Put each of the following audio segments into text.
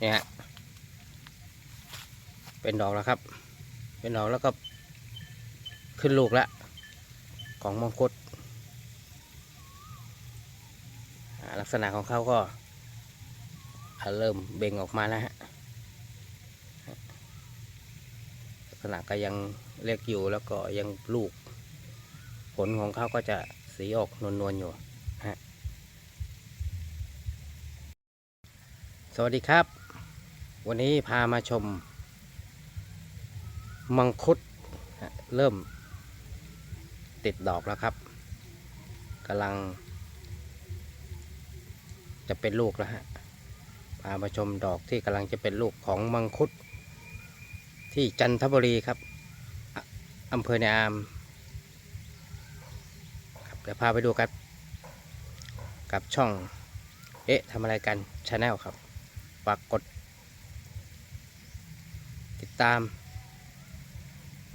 เนี่ยฮะเป็นดอกแล้วครับ เป็นดอกแล้วก็ขึ้นลูกแล้วของมังคุดลักษณะของเขาก็เริ่มเบ่งออกมาแล้วฮะลักษณะก็ยังเล็กอยู่แล้วก็ยังลูก ผลของเขาก็จะสีออกนวลๆอยู่ฮะสวัสดีครับ วันนี้พามาชม มังคุดเริ่มติดดอกแล้วครับกำลัง จะเป็นลูกแล้วฮะพามาชมดอกที่กำลังจะเป็นลูกของมังคุด ที่จันทบุรีครับอำเภอในอามครับเดี๋ยวพาไปดูกันกับช่อง เอ๊ะทำอะไรกันชาแนลครับฝากกด ตาม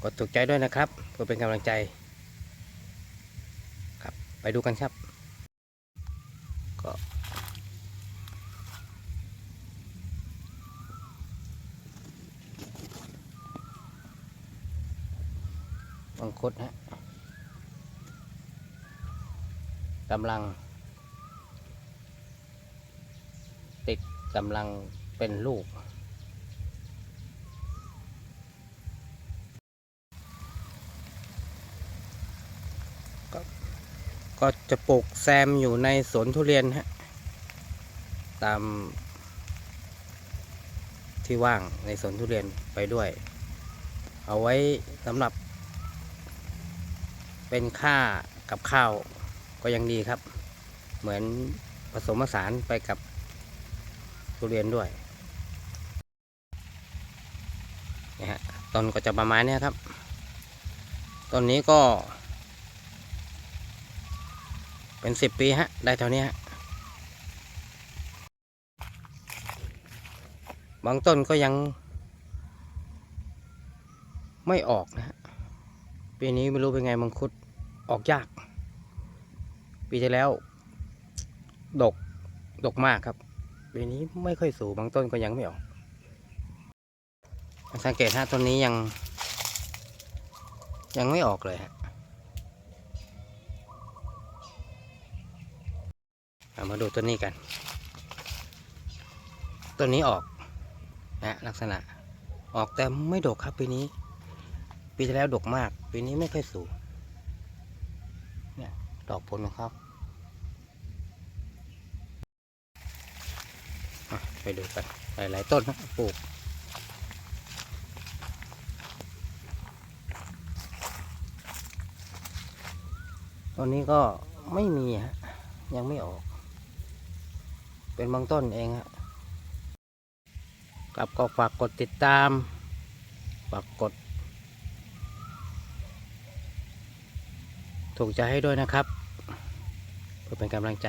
กดถูกใจด้วยนะครับเพื่อเป็นกำลังใจ ครับไปดูกันครับ ก็มังคุดฮะกำลัง ติดกำลังเป็นลูก ก็จะปลูกแซมอยู่ในสวนทุเรียนฮะตามที่ว่างในสวนทุเรียนไปด้วย เอาไว้สำหรับ เป็นค่ากับข้าวก็ยังดีครับ เหมือนผสมผสานไปกับทุเรียนด้วยนี่ฮะต้นก็จะประมาณนี้ครับต้นนี้ก็ เป็นสิบปีฮะ ได้เท่านี้ฮะ บางต้นก็ยัง ไม่ออกนะฮะ ปีนี้ไม่รู้เป็นไงมังคุดออกยาก ปีที่แล้ว ดก ดกมากครับ ปีนี้ไม่ค่อยสูงบางต้นก็ยังไม่ออก สังเกตฮะต้นนี้ยัง ยังไม่ออกเลยฮะ มาดูต้นนี้กัน ต้นนี้ออกนะลักษณะออกแต่ไม่ดกครับปีนี้ ปีที่แล้วดกมาก ปีนี้ไม่ค่อยสูงเนี่ยดอกผลของเขาไปดูกันหลาย ๆ ต้นนะปลูกต้นนี้ก็ไม่มีฮะยังไม่ออก เป็นบางต้นเองฮะกับก็ฝากกดติดตาม ฝากกด ถูกใจให้ด้วยนะครับ เพื่อเป็นกำลังใจ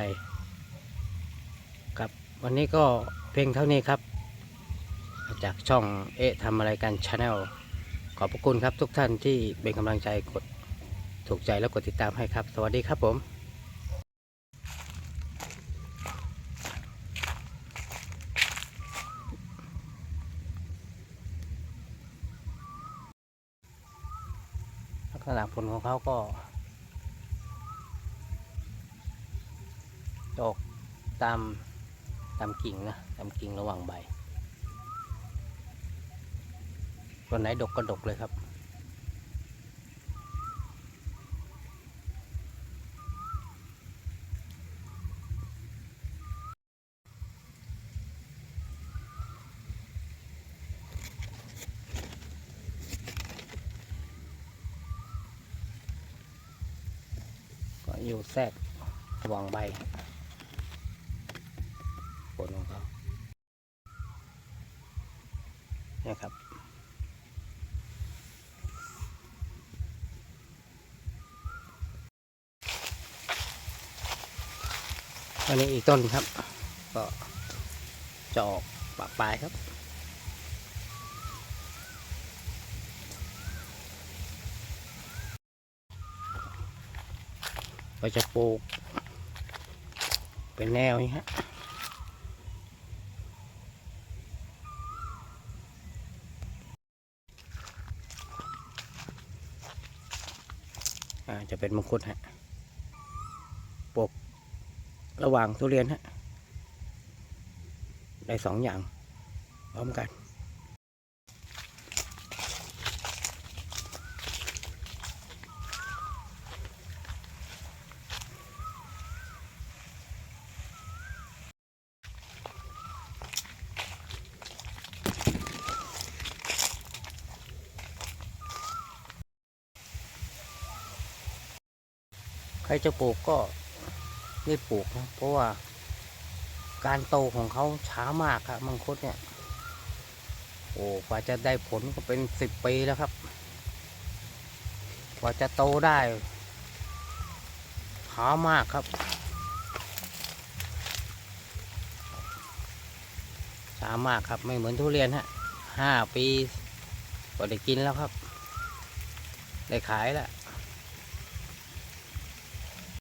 ครับวันนี้ก็เพียงเท่านี้ครับ จากช่องเอ๊ะทำอะไรกันชาแนลขอบพระคุณครับทุกท่านที่เป็นกำลังใจกดถูกใจแล้วกดติดตามให้ครับ สวัสดีครับผม ขนาดผลของเขาก็จะออกตามตามกิ่งนะตามกิ่งระหว่างใบตัวไหนดกก็ดกเลยครับ ก็ อยู่แทรกระหว่างใบผลของเขาเนี่ยครับ อันนี้อีกต้นครับ ก็จะออกปากปลายครับ ก็จะปลูก เป็นแนวนี้ฮะจะเป็นมงคลฮะปลูกระหว่างทุเรียนฮะ ได้สองอย่างพร้อมกัน ใครจะปลูกก็รีบปลูกนะเพราะว่า การโตของเขาช้ามากครับมังคุดเนี่ย โอ้กว่าจะได้ผลก็เป็นสิบปีแล้วครับ กว่าจะโตได้ช้ามากครับช้ามากครับไม่เหมือนทุเรียนฮะห้าปีก็ได้กินแล้วครับ ได้ขายแล้ว